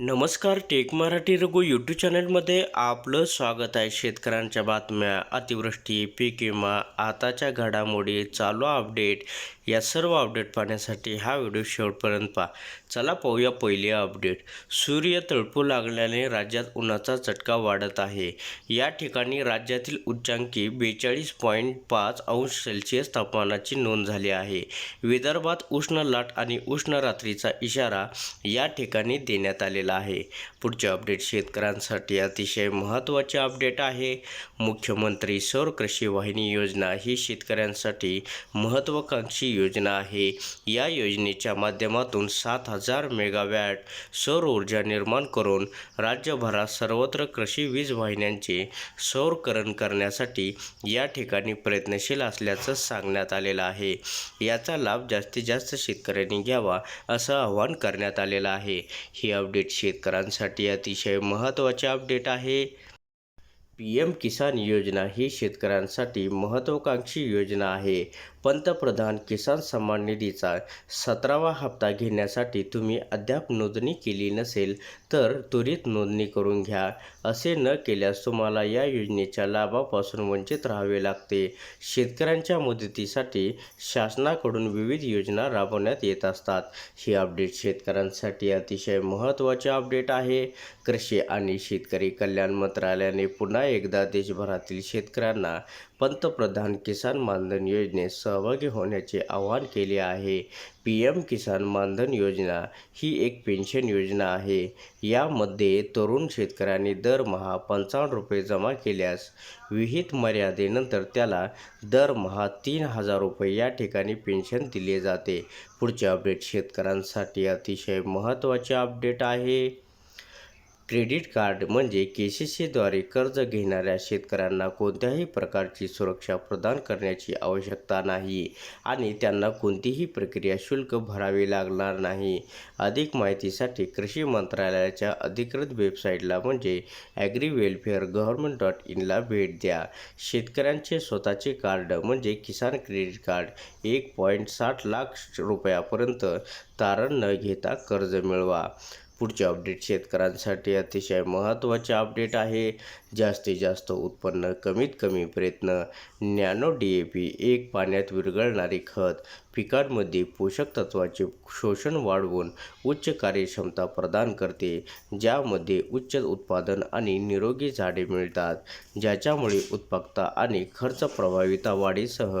नमस्कार take Marathi Raghu YouTube चॅनलमध्ये आपलं स्वागत आहे. शेतकऱ्यांच्या बातम्या अतिवृष्टी पीक विमा आताच्या घडामोडी चालू अपडेट या सर्व अपडेट पाहण्यासाठी हा व्हिडिओ शेवटपर्यंत पहा. चला पाहूया पहिली अपडेट सूर्य तळपू लागल्याने राज्यात उन्हाचा चटका वाढत आहे. या ठिकाणी राज्यातील उच्चांकी बेचाळीस पॉईंट पाच अंश सेल्सिअस तापमानाची नोंद झाली आहे. विदर्भात उष्ण लाट आणि उष्ण रात्रीचा इशारा या ठिकाणी देण्यात आलेला आहे. पुढचे अपडेट शेतकऱ्यांसाठी अतिशय महत्त्वाचे अपडेट आहे. मुख्यमंत्री सौर कृषी वाहिनी योजना ही शेतकऱ्यांसाठी महत्त्वाकांक्षी योजना आहे. या योजनेच्या माध्यमातून सात हजार मेगावॅट सौर ऊर्जा निर्माण करून राज्यभरात सर्वत्र कृषी वीज वाहिन्यांचे सौरकरण करण्यासाठी या ठिकाणी प्रयत्नशील असल्याचं सांगण्यात आलेलं आहे. याचा लाभ जास्तीत जास्त शेतकऱ्यांनी घ्यावा असं आवाहन करण्यात आलेलं आहे. ही अपडेट शेतकऱ्यांसाठी अतिशय महत्त्वाचे अपडेट आहे. पी एम किसान योजना ही शेतकऱ्यांसाठी महत्त्वाकांक्षी योजना आहे. पंतप्रधान किसान सन्मान निधीचा सतरावा हप्ता घेण्यासाठी तुम्ही अद्याप नोंदणी केली नसेल तर त्वरित नोंदणी करून घ्या. असे न केल्यास तुम्हाला या योजनेच्या लाभापासून वंचित राहावे लागते. शेतकऱ्यांच्या मदतीसाठी शासनाकडून विविध योजना राबवण्यात येत असतात. ही अपडेट शेतकऱ्यांसाठी अतिशय महत्त्वाचे अपडेट आहे. कृषी आणि शेतकरी कल्याण मंत्रालयाने पुन्हा एकदा देशभरातील शेतकऱ्यांना पंतप्रधान किसान मानधन योजनेत सहभागी होण्याचे आवाहन केले आहे. पी एम किसान मानधन योजना ही एक पेन्शन योजना आहे. यामध्ये तरुण शेतकऱ्यांनी दरमहा पंचावन्न रुपये जमा केल्यास विहित मर्यादेनंतर त्याला दरमहा तीन हजार रुपये या ठिकाणी पेन्शन दिले जाते. पुढचे अपडेट शेतकऱ्यांसाठी अतिशय महत्त्वाचे अपडेट आहे. क्रेडिट कार्ड म्हणजे के सी सीद्वारे कर्ज घेणाऱ्या शेतकऱ्यांना कोणत्याही प्रकारची सुरक्षा प्रदान करण्याची आवश्यकता नाही आणि त्यांना कोणतीही प्रक्रिया शुल्क भरावे लागणार नाही. अधिक माहितीसाठी कृषी मंत्रालयाच्या अधिकृत वेबसाईटला म्हणजे ॲग्री वेलफेअर गव्हर्नमेंट डॉट इनला भेट द्या. शेतकऱ्यांचे स्वतःचे कार्ड म्हणजे किसान क्रेडिट कार्ड एक पॉईंट साठ लाख रुपयापर्यंत तारण न घेता कर्ज मिळवा. पुढचे अपडेट शेतकऱ्यांसाठी अतिशय महत्त्वाचे अपडेट आहे. जास्तीत जास्त उत्पन्न कमीत कमी प्रयत्न नॅनो डी ए पी एक पाण्यात विरघळणारे खत पिकांमध्ये पोषक तत्वाचे शोषण वाढवून उच्च कार्यक्षमता प्रदान करते ज्यामध्ये उच्च उत्पादन आणि निरोगी झाडे मिळतात ज्याच्यामुळे उत्पादकता आणि खर्च प्रभाविता वाढीसह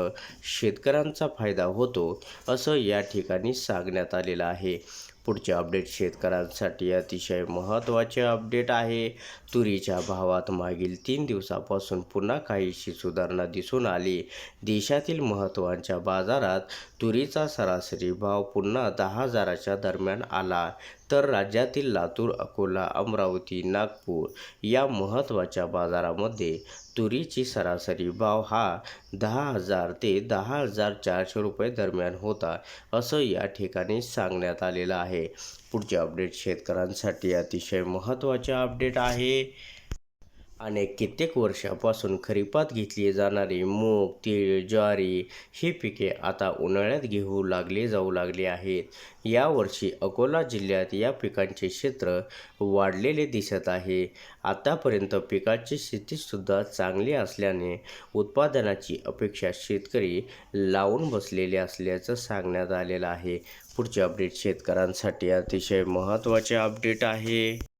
शेतकऱ्यांचा फायदा होतो असं या ठिकाणी सांगण्यात आलेलं आहे. पुढचे अपडेट शेतकऱ्यांसाठी अतिशय महत्त्वाचे अपडेट आहे. तुरीच्या भावात मागील तीन दिवसापासून पुन्हा काहीशी सुधारणा दिसून आली. देशातील महत्त्वाच्या बाजारात तुरीचा सरासरी भाव पुन्हा दहा हजाराच्या दरम्यान आला. तर राज्यातील लातूर अकोला अमरावती नागपूर या महत्त्वाच्या बाजारामध्ये तुरीची सरासरी भाव हा दहा हजार ते दहा हजार चारशे रुपये दरम्यान होता असं या ठिकाणी सांगण्यात आलेलं आहे. पुढचे अपडेट शेतकऱ्यांसाठी अतिशय महत्त्वाचे अपडेट आहे. अनेक कित्येक वर्षापासून खरीपात घेतली जाणारी मूग तीळ ज्वारी ही पिके आता उन्हाळ्यात घेऊ लागले जाऊ लागली आहेत. यावर्षी अकोला जिल्ह्यात या पिकांचे क्षेत्र वाढलेले दिसत आहे. आतापर्यंत पिकाची स्थितीसुद्धा चांगली असल्याने उत्पादनाची अपेक्षा शेतकरी लावून बसलेले असल्याचं सांगण्यात आलेलं आहे. पुढचे अपडेट शेतकऱ्यांसाठी अतिशय महत्त्वाचे अपडेट आहे.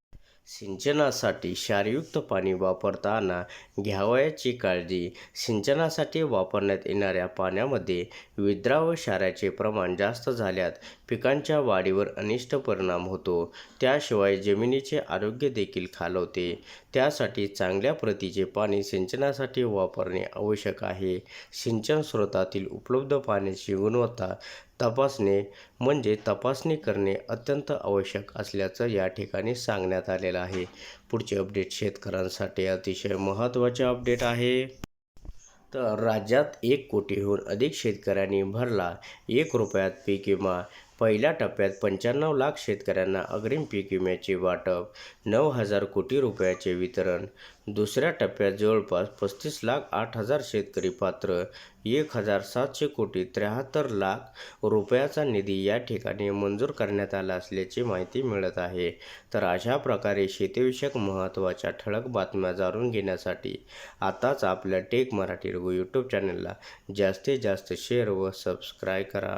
सिंचनासाठी क्षारयुक्त पाणी वापरताना घ्यावयाची काळजी. सिंचनासाठी वापरण्यात येणाऱ्या पाण्यामध्ये विद्राव्य क्षाराचे प्रमाण जास्त झाल्यात पिकांच्या वाढीवर अनिष्ट परिणाम होतो. त्याशिवाय जमिनीचे आरोग्य देखील खालवते. त्यासाठी चांगल्या प्रतीचे पाणी सिंचनासाठी वापरणे आवश्यक आहे. सिंचन स्रोतातील उपलब्ध पाण्याची गुणवत्ता तपासणे म्हणजे तपासणी करणे अत्यंत आवश्यक असल्याचं या ठिकाणी सांगण्यात आलेलं आहे. पुढचे अपडेट शेतकऱ्यांसाठी अतिशय महत्त्वाचे अपडेट आहे. तर राज्यात एक कोटीहून अधिक शेतकऱ्यांनी भरला एक रुपयात पीक विमा. पहिल्या टप्प्यात पंच्याण्णव लाख शेतकऱ्यांना अग्रिम पीक विम्याचे वाटप नऊ हजार कोटी रुपयाचे वितरण. दुसऱ्या टप्प्यात जवळपास पस्तीस लाख आठ हजार शेतकरी पात्र एक हजार सातशे कोटी त्र्याहत्तर लाख रुपयाचा निधी या ठिकाणी मंजूर करण्यात आला असल्याची माहिती मिळत आहे. तर अशा प्रकारे शेतीविषयक महत्त्वाच्या ठळक बातम्या जाणून घेण्यासाठी आताच आपल्या टेक मराठी रघु यूट्यूब चॅनलला जास्तीत जास्त शेअर व सबस्क्राईब करा.